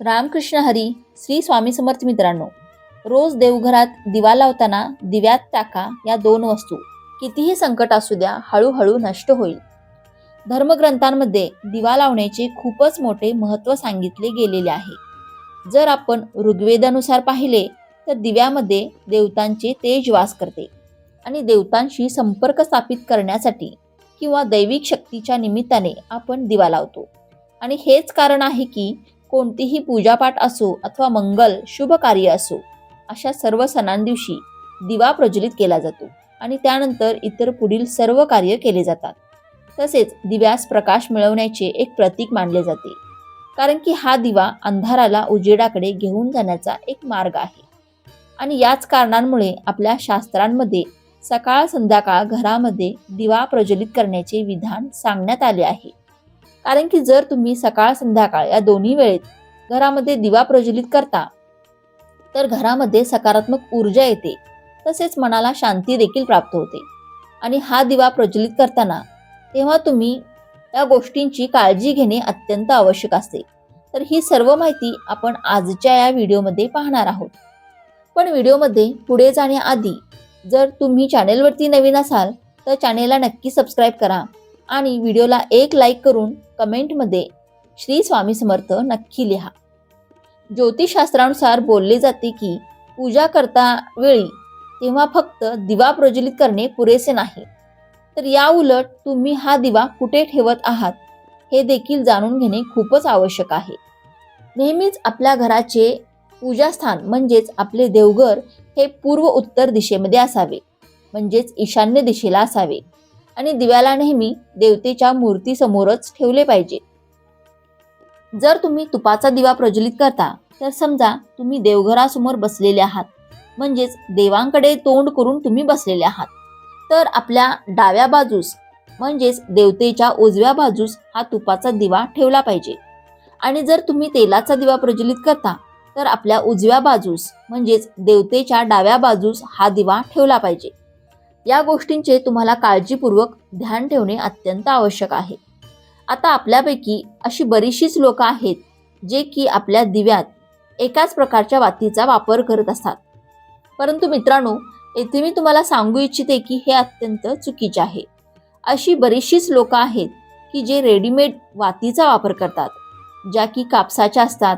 रामकृष्ण हरी श्री स्वामी समर्थ मित्रांनो रोज देवघरात दिवा लावताना दिव्यात टाका या दोन वस्तू. कितीही संकट असू द्या हळूहळू नष्ट होईल. धर्मग्रंथांमध्ये दिवा लावण्याचे खूपच मोठे महत्त्व सांगितले गेलेले आहे. जर आपण ऋग्वेदानुसार पाहिले तर दिव्यामध्ये देवतांचे तेज वास करते आणि देवतांशी संपर्क स्थापित करण्यासाठी किंवा दैविक शक्तीच्या निमित्ताने आपण दिवा लावतो. आणि हेच कारण आहे की कोणतीही पूजापाठ असो अथवा मंगल शुभ कार्य असो अशा सर्व सणांदिवशी दिवा प्रज्वलित केला जातो आणि त्यानंतर इतर पुढील सर्व कार्य केले जातात. तसेच दिव्यास प्रकाश मिळवण्याचे एक प्रतीक मानले जाते. कारण की हा दिवा अंधाराला उजेडाकडे घेऊन जाण्याचा एक मार्ग आहे. आणि याच कारणांमुळे आपल्या शास्त्रांमध्ये सकाळ संध्याकाळ घरामध्ये दिवा प्रज्वलित करण्याचे विधान सांगण्यात आले आहे. कारण की जर तुम्ही सकाळ संध्याकाळ या दोन्ही वेळेत घरामध्ये दिवा प्रज्वलित करता तर घरामध्ये सकारात्मक ऊर्जा येते. तसेच मनाला शांती देखील प्राप्त होते. आणि हा दिवा प्रज्वलित करताना तेव्हा तुम्ही या गोष्टींची काळजी घेणे अत्यंत आवश्यक असते. तर ही सर्व माहिती आपण आजच्या या व्हिडिओमध्ये पाहणार आहोत. पण व्हिडिओमध्ये पुढे जाण्याआधी जर तुम्ही चॅनेलवरती नवीन असाल तर चॅनेलला नक्की सबस्क्राईब करा. आणि व्हिडिओला एक लाईक करून कमेंटमध्ये श्री स्वामी समर्थ नक्की लिहा. ज्योतिषशास्त्रानुसार बोलले जाते की पूजा करता वेळी तेव्हा फक्त दिवा प्रज्वलित करणे पुरेसे नाही. तर या उलट तुम्ही हा दिवा कुठे ठेवत आहात हे देखील जाणून घेणे खूपच आवश्यक आहे. नेहमीच आपल्या घराचे पूजास्थान म्हणजेच आपले देवघर हे पूर्व उत्तर दिशेमध्ये असावे म्हणजेच ईशान्य दिशेला असावे. आणि दिव्याला नेहमी देवतेच्या मूर्तीसमोरच ठेवले पाहिजे. जर तुम्ही तुपाचा दिवा प्रज्वलित करता तर समजा तुम्ही देवघरासमोर बसलेले आहात. म्हणजेच देवांकडे तोंड करून तुम्ही बसलेले आहात. तर आपल्या डाव्या बाजूस म्हणजेच देवतेच्या उजव्या बाजूस हा तुपाचा दिवा ठेवला पाहिजे. आणि जर तुम्ही तेलाचा दिवा प्रज्वलित करता तर आपल्या उजव्या बाजूस म्हणजेच देवतेच्या डाव्या बाजूस हा दिवा ठेवला पाहिजे. या गोष्टींचे तुम्हाला काळजीपूर्वक ध्यान ठेवणे अत्यंत आवश्यक आहे. आता आपल्यापैकी अशी बरीचशीच लोक आहेत जे की आपल्या दिव्यात एकाच प्रकारच्या वातीचा वापर करत असतात. परंतु मित्रांनो येथे मी तुम्हाला सांगू इच्छिते की हे अत्यंत चुकीचे आहे. अशी बरीचशीच लोक आहेत की जे रेडीमेड वातीचा वापर करतात ज्या की कापसाच्या असतात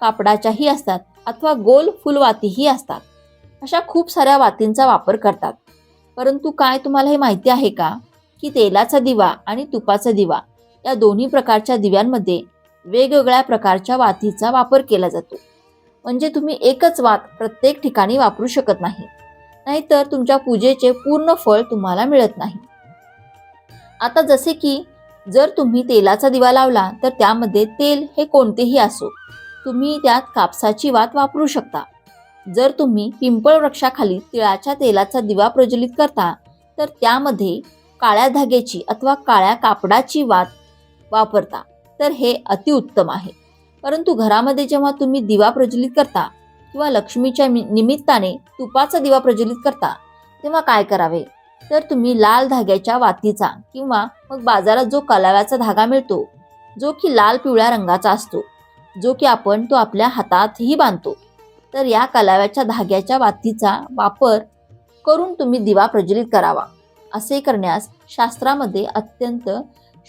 कापडाच्याही असतात अथवा गोल फुलवातीही असतात. अशा खूप साऱ्या वातींचा वापर करतात. परंतु काय तुम्हाला हे माहिती आहे का? की तेलाचा दिवा आणि तुपाचा दिवा या दोन्ही प्रकारच्या दिव्यांमध्ये वेगवेगळ्या प्रकारच्या वातीचा वापर केला जातो. म्हणजे तुम्ही एकच वात प्रत्येक ठिकाणी वापरू शकत नाही. नाहीतर तुमच्या पूजेचे पूर्ण फळ तुम्हाला मिळत नाही. आता जसे की जर तुम्ही तेलाचा दिवा लावला तर त्यामध्ये तेल हे कोणतेही असो. तुम्ही त्यात कापसाची वात वापरू शकता. जर तुम्ही पिंपळ वृक्षाखाली तिळाच्या तेलाचा दिवा प्रज्वलित करता तर त्यामध्ये काळ्या धाग्याची अथवा काळ्या कापडाची वात वापरता. तर हे अतिउत्तम आहे. परंतु घरामध्ये जेव्हा तुम्ही दिवा प्रज्वलित करता किंवा लक्ष्मीच्या मि- निमित्ताने तुपाचा दिवा प्रज्वलित करता तेव्हा काय करावे? तर तुम्ही लाल धाग्याच्या वातीचा किंवा मग बाजारात जो कलाव्याचा धागा मिळतो जो की लाल पिवळ्या रंगाचा असतो जो की आपण तो आपल्या हातातही बांधतो. तर या कलाव्याच्या धाग्याच्या वातीचा वापर करून तुम्ही दिवा प्रज्वलित करावा. असे करण्यास शास्त्रामध्ये अत्यंत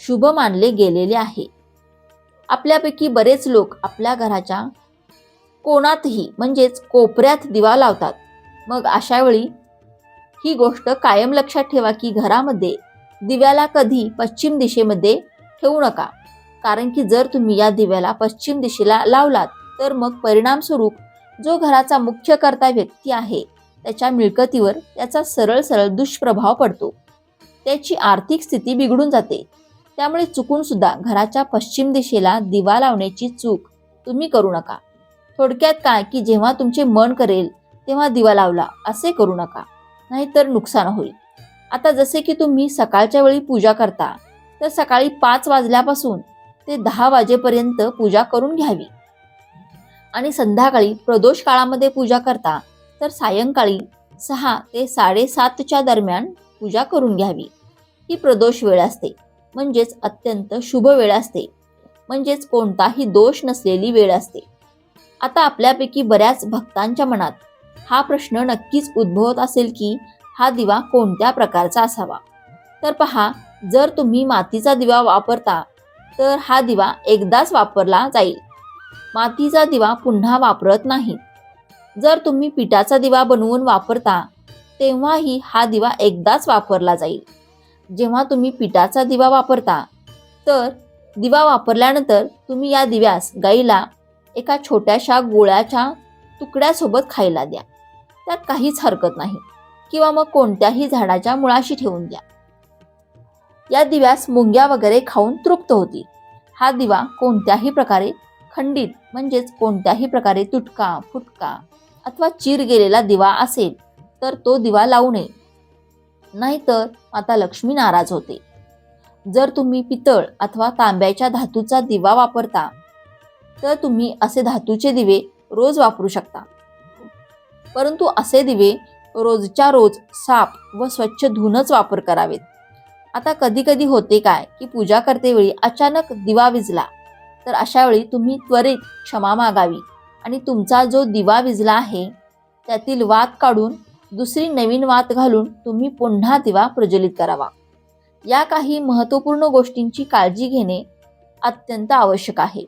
शुभ मानले गेलेले आहे. आपल्यापैकी बरेच लोक आपल्या घराच्या कोणातही म्हणजेच कोपऱ्यात दिवा लावतात. मग अशा वेळी ही गोष्ट कायम लक्षात ठेवा की घरामध्ये दिव्याला कधी पश्चिम दिशेमध्ये ठेवू नका. कारण की जर तुम्ही या दिव्याला पश्चिम दिशेला लावलात तर मग परिणामस्वरूप जो घराचा मुख्य कर्ता व्यक्ती आहे त्याच्या मिळकतीवर त्याचा सरळ सरळ दुष्प्रभाव पडतो. त्याची आर्थिक स्थिती बिघडून जाते. त्यामुळे चुकून सुद्धा घराच्या पश्चिम दिशेला दिवा लावण्याची चूक तुम्ही करू नका. थोडक्यात काय की जेव्हा तुमचे मन करेल तेव्हा दिवा लावला असे करू नका नाहीतर नुकसान होईल. आता जसे की तुम्ही सकाळच्या वेळी पूजा करता तर सकाळी पाच वाजल्यापासून ते दहा वाजेपर्यंत पूजा करून घ्यावी. आणि संध्याकाळी प्रदोष काळामध्ये पूजा करता तर सायंकाळी सहा ते साडेसातच्या दरम्यान पूजा करून घ्यावी. ही प्रदोष वेळ असते. म्हणजेच अत्यंत शुभ वेळ असते. म्हणजेच कोणताही दोष नसलेली वेळ असते. आता आपल्यापैकी बऱ्याच भक्तांच्या मनात हा प्रश्न नक्कीच उद्भवत असेल की हा दिवा कोणत्या प्रकारचा असावा? तर पहा जर तुम्ही मातीचा दिवा वापरता तर हा दिवा एकदाच वापरला जाईल. मातीचा दिवा पुन्हा वापरत नाही. जर तुम्ही पिठाचा दिवा बनवून वापरता तेव्हाही हा दिवा एकदाच वापरला जाईल. जेव्हा तुम्ही पिठाचा दिवा वापरता तर दिवा वापरल्यानंतर तुम्ही या दिव्यास गाईला एका छोट्याशा गोळ्याच्या तुकड्यासोबत खायला द्या. त्यात काहीच हरकत नाही किंवा मग कोणत्याही झाडाच्या मुळाशी ठेवून द्या. या दिव्यास मुंग्या वगैरे खाऊन तृप्त होतील. हा दिवा कोणत्याही प्रकारे खंडित म्हणजेच कोणत्याही प्रकारे तुटका फुटका अथवा चीर गेलेला दिवा असेल तर तो दिवा लावू नये. नाहीतर माता लक्ष्मी नाराज होते. जर तुम्ही पितळ अथवा तांब्याच्या धातूचा दिवा वापरता तर तुम्ही असे धातूचे दिवे रोज वापरू शकता. परंतु असे दिवे रोजच्या रोज साफ व स्वच्छ धुवूनच वापर करावेत. आता कधी कधी होते काय की पूजा करतेवेळी अचानक दिवा विजला. तर अशा वेळी तुम्ही त्वरित क्षमा मागावी. आणि तुमचा जो दिवा विजला आहे त्यातील वात काढून दुसरी नवीन वात घालून तुम्ही पुन्हा दिवा प्रज्वलित करावा. या काही महत्त्वपूर्ण गोष्टींची काळजी घेणे अत्यंत आवश्यक आहे.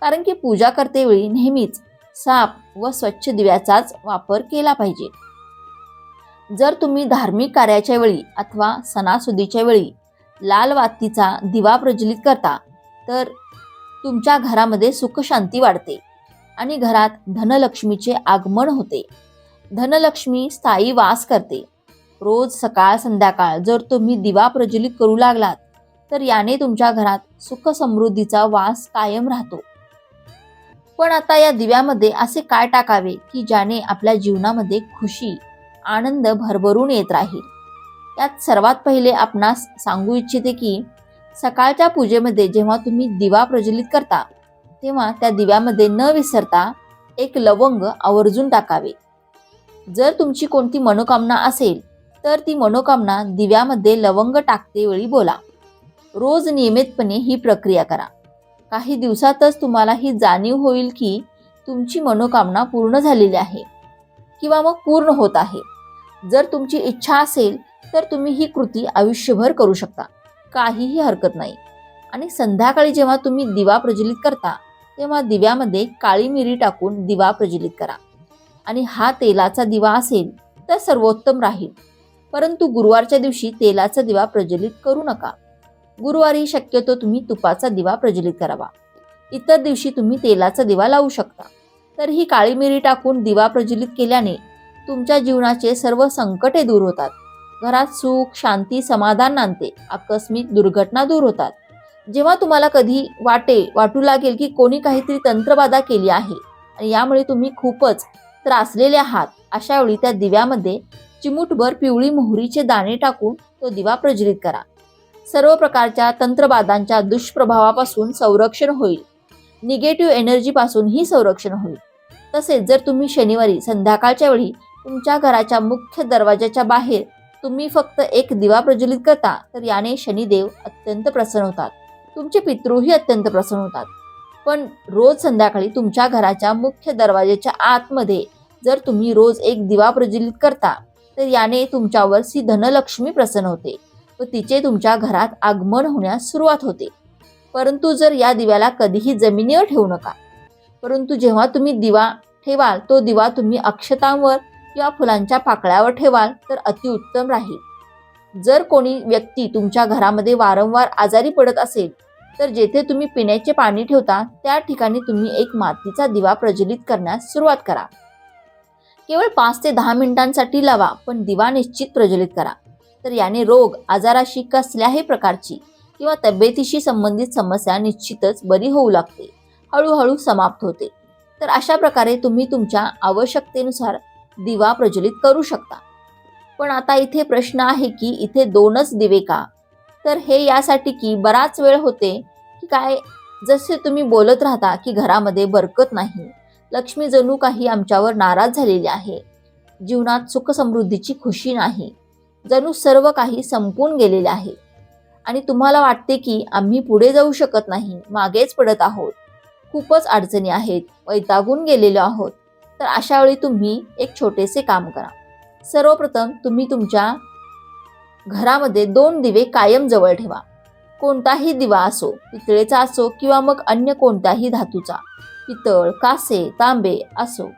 कारण की पूजा करतेवेळी नेहमीच साफ व स्वच्छ दिव्याचाच वापर केला पाहिजे. जर तुम्ही धार्मिक कार्याच्या वेळी अथवा सणासुदीच्या वेळी लाल वातीचा दिवा प्रज्वलित करता तर तुमच्या घरामध्ये सुखशांती वाढते आणि घरात धनलक्ष्मीचे आगमन होते. धनलक्ष्मी स्थायी वास करते. रोज सकाळ संध्याकाळ जर तुम्ही दिवा प्रज्वलित करू लागलात तर याने तुमच्या घरात सुख समृद्धीचा वास कायम राहतो. पण आता या दिव्यामध्ये असे काय टाकावे की ज्याने आपल्या जीवनामध्ये खुशी आनंद भरभरून येत राहील? यात सर्वात पहिले आपणास सांगू इच्छिते की सकाळच्या पूजेमध्ये जेव्हा तुम्ही दिवा प्रज्वलित करता तेव्हा त्या दिव्यामध्ये न विसरता एक लवंग आवर्जून टाकावे. जर तुमची कोणती मनोकामना असेल तर ती मनोकामना दिव्यामध्ये लवंग टाकते वेळी बोला. रोज नियमितपणे ही प्रक्रिया करा. काही दिवसातच तुम्हाला ही जाणीव होईल की तुमची मनोकामना पूर्ण झालेली आहे किंवा मग पूर्ण होत आहे. जर तुमची इच्छा असेल तर तुम्ही ही कृती आयुष्यभर करू शकता. काहीही हरकत नाही. आणि संध्याकाळी जेव्हा तुम्ही दिवा प्रज्वलित करता तेव्हा दिव्यामध्ये काळी मिरी टाकून दिवा प्रज्वलित करा. आणि हा तेलाचा दिवा असेल तर सर्वोत्तम राहील. परंतु गुरुवारच्या दिवशी तेलाचा दिवा प्रज्वलित करू नका. गुरुवारी शक्यतो तुम्ही तुपाचा दिवा प्रज्वलित करावा. इतर दिवशी तुम्ही तेलाचा दिवा लावू शकता. तर ही काळी मिरी टाकून दिवा प्रज्वलित केल्याने तुमच्या जीवनाचे सर्व संकटे दूर होतात. घरात सुख शांती समाधान नांदते आकस्मिक दुर्घटना दूर होतात. जेव्हा तुम्हाला कधी वाटे वाटू लागेल की कोणी काहीतरी तंत्रबाधा केली आहे आणि यामुळे तुम्ही खूपच त्रासलेले आहात अशा वेळी त्या दिव्यामध्ये चिमूटभर पिवळी मोहरीचे दाणे टाकून तो दिवा प्रज्वलित करा. सर्व प्रकारच्या तंत्रबाधांच्या दुष्प्रभावापासून संरक्षण होईल. निगेटिव्ह एनर्जीपासूनही संरक्षण होईल. तसेच जर तुम्ही शनिवारी संध्याकाळच्या वेळी तुमच्या घराच्या मुख्य दरवाजाच्या बाहेर तुम्ही फक्त एक दिवा प्रज्वलित करता तर याने शनिदेव अत्यंत प्रसन्न होतात. तुमचे पितृही अत्यंत प्रसन्न होतात. पण रोज संध्याकाळी तुमच्या घराच्या मुख्य दरवाजाच्या आतमध्ये जर तुम्ही रोज एक दिवा प्रज्वलित करता तर याने तुमच्यावर सी धनलक्ष्मी प्रसन्न होते व तिचे तुमच्या घरात आगमन होण्यास सुरुवात होते. परंतु जर या दिव्याला कधीही जमिनीवर ठेवू नका. परंतु जेव्हा तुम्ही दिवा ठेवाल तो दिवा तुम्ही अक्षतांवर किंवा फुलांच्या पाकळ्यावर ठेवाल तर अतिउत्तम राहील. जर कोणी व्यक्ती तुमच्या घरामध्ये वारंवार आजारी पडत असेल तर जेथे तुम्ही पिण्याचे पाणी ठेवता त्या ठिकाणी तुम्ही एक मातीचा दिवा प्रज्वलित करण्यास सुरुवात करा. केवळ पाच ते दहा मिनिटांसाठी लावा पण दिवा निश्चित प्रज्वलित करा. तर याने रोग आजाराशी कसल्याही प्रकारची किंवा तब्येतीशी संबंधित समस्या निश्चितच बरी होऊ लागते. हळूहळू समाप्त होते. तर अशा प्रकारे तुम्ही तुमच्या आवश्यकतेनुसार दिवा प्रज्वलित करू शकता. पण आता इथे प्रश्न आहे की इथे दोनच दिवे का? तर हे यासाठी की बराच वेळ होते की काय जसे तुम्ही बोलत राहता की घरामध्ये बरकत नाही. लक्ष्मी जणू काही आमच्यावर नाराज झालेली आहे. जीवनात सुखसमृद्धीची खुशी नाही. जणू सर्व काही संपून गेलेले आहे. आणि तुम्हाला वाटते की आम्ही पुढे जाऊ शकत नाही मागेच पडत आहोत. खूपच अडचणी आहेत वैतागून गेलेलो आहोत. तर अशा वेळी तुम्ही एक छोटेसे काम करा. सर्वप्रथम तुम्ही तुमच्या घरामध्ये दोन दिवे कायम जवळ ठेवा. कोणताही दिवा असो पितळेचा असो किंवा मग अन्य कोणत्याही धातूचा पितळ कासे तांबे असो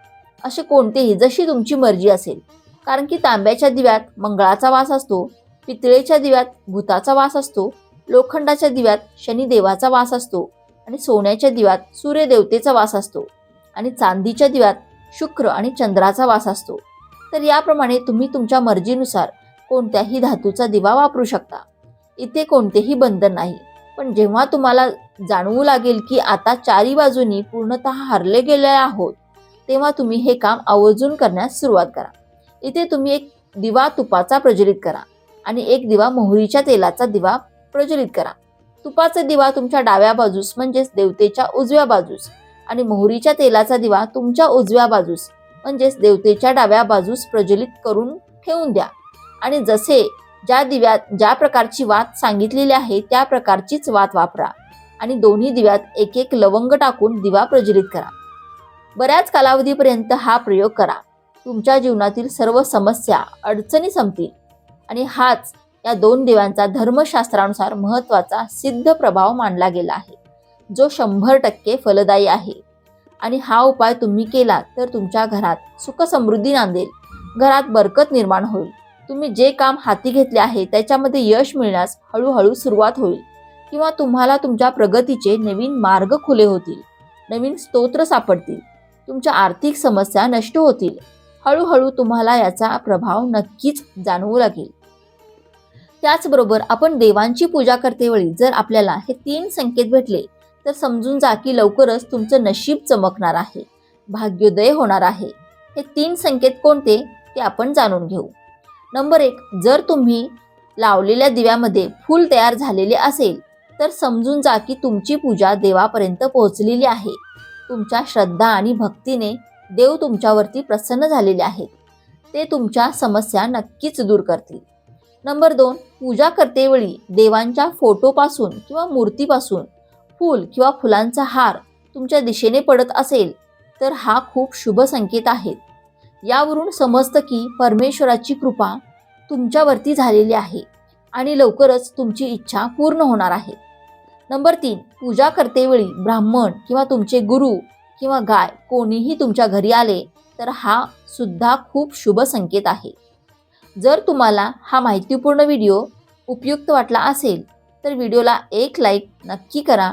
असे कोणतेही जशी तुमची मर्जी असेल. कारण की तांब्याच्या दिव्यात मंगळाचा वास असतो पितळेच्या दिव्यात भूताचा वास असतो लोखंडाच्या दिव्यात शनिदेवाचा वास असतो आणि सोन्याच्या दिव्यात सूर्यदेवतेचा वास असतो आणि चांदीच्या दिव्यात शुक्र आणि चंद्राचा वास असतो. तर याप्रमाणे तुम्ही तुमच्या मर्जीनुसार कोणत्याही धातूचा दिवा वापरू शकता. इथे कोणतेही बंधन नाही. पण जेव्हा तुम्हाला जाणवू लागेल की आता चारी बाजूनी पूर्णतः हरले गेले आहोत तेव्हा तुम्ही हे काम आवर्जून करण्यास सुरुवात करा. इथे तुम्ही एक दिवा तुपाचा प्रज्वलित करा आणि एक दिवा मोहरीच्या तेलाचा दिवा प्रज्वलित करा. तुपाचा दिवा तुमच्या डाव्या बाजूस म्हणजेच देवतेच्या उजव्या बाजूस आणि मोहरीच्या तेलाचा दिवा तुमच्या उजव्या बाजूस म्हणजेच देवतेच्या डाव्या बाजूस प्रज्वलित करून ठेवून द्या. आणि जसे ज्या दिव्यात ज्या प्रकारची वात सांगितलेली आहे त्या प्रकारचीच वात वापरा. आणि दोन्ही दिव्यात एक एक लवंग टाकून दिवा प्रज्वलित करा. बऱ्याच कालावधीपर्यंत हा प्रयोग करा. तुमच्या जीवनातील सर्व समस्या अडचणी संपतील. आणि हाच या दोन दिव्यांचा धर्मशास्त्रानुसार महत्त्वाचा सिद्ध प्रभाव मानला गेला आहे. जो शंभर टक्के फलदायी आहे. आणि हा उपाय तुम्ही केला तर तुमच्या घरात सुखसमृद्धी नांदेल. घरात बरकत निर्माण होईल. तुम्ही जे काम हाती घेतले आहे त्याच्यामध्ये यश मिळण्यास हळूहळू सुरुवात होईल. किंवा तुम्हाला तुमच्या प्रगतीचे नवीन मार्ग खुले होतील. नवीन स्तोत्र सापडतील. तुमच्या आर्थिक समस्या नष्ट होतील. हळूहळू तुम्हाला याचा प्रभाव नक्कीच जाणवू लागेल. त्याचबरोबर आपण देवांची पूजा करतेवेळी जर आपल्याला हे तीन संकेत भेटले तर समजून जा की लवकरच तुमचं नशीब चमकणार आहे. भाग्योदय होणार आहे. हे तीन संकेत कोणते? ते आपण जाणून घेऊ. नंबर एक जर तुम्ही लावलेल्या दिव्यामध्ये फूल तयार झालेले असेल तर समजून जा की तुमची पूजा देवापर्यंत पोहोचलेली आहे. तुमच्या श्रद्धा आणि भक्तीने देव तुमच्यावरती प्रसन्न झालेले आहेत. ते तुमच्या समस्या नक्कीच दूर करतील. नंबर दोन पूजा करतेवेळी देवांच्या फोटोपासून किंवा मूर्तीपासून फूल किंवा फुलांचा हार तुमच्या दिशेने पडत असेल तर हा खूप शुभ संकेत आहे. यावरून समजतं की परमेश्वराची कृपा तुमच्यावरती झालेली आहे आणि लवकरच तुमची इच्छा पूर्ण होणार आहे. नंबर तीन पूजा करतेवेळी ब्राह्मण किंवा तुमचे गुरु किंवा गाय कोणीही तुमच्या घरी आले तर हा सुद्धा खूप शुभ संकेत आहे. जर तुम्हाला हा माहितीपूर्ण व्हिडिओ उपयुक्त वाटला असेल तर व्हिडिओला एक लाईक नक्की करा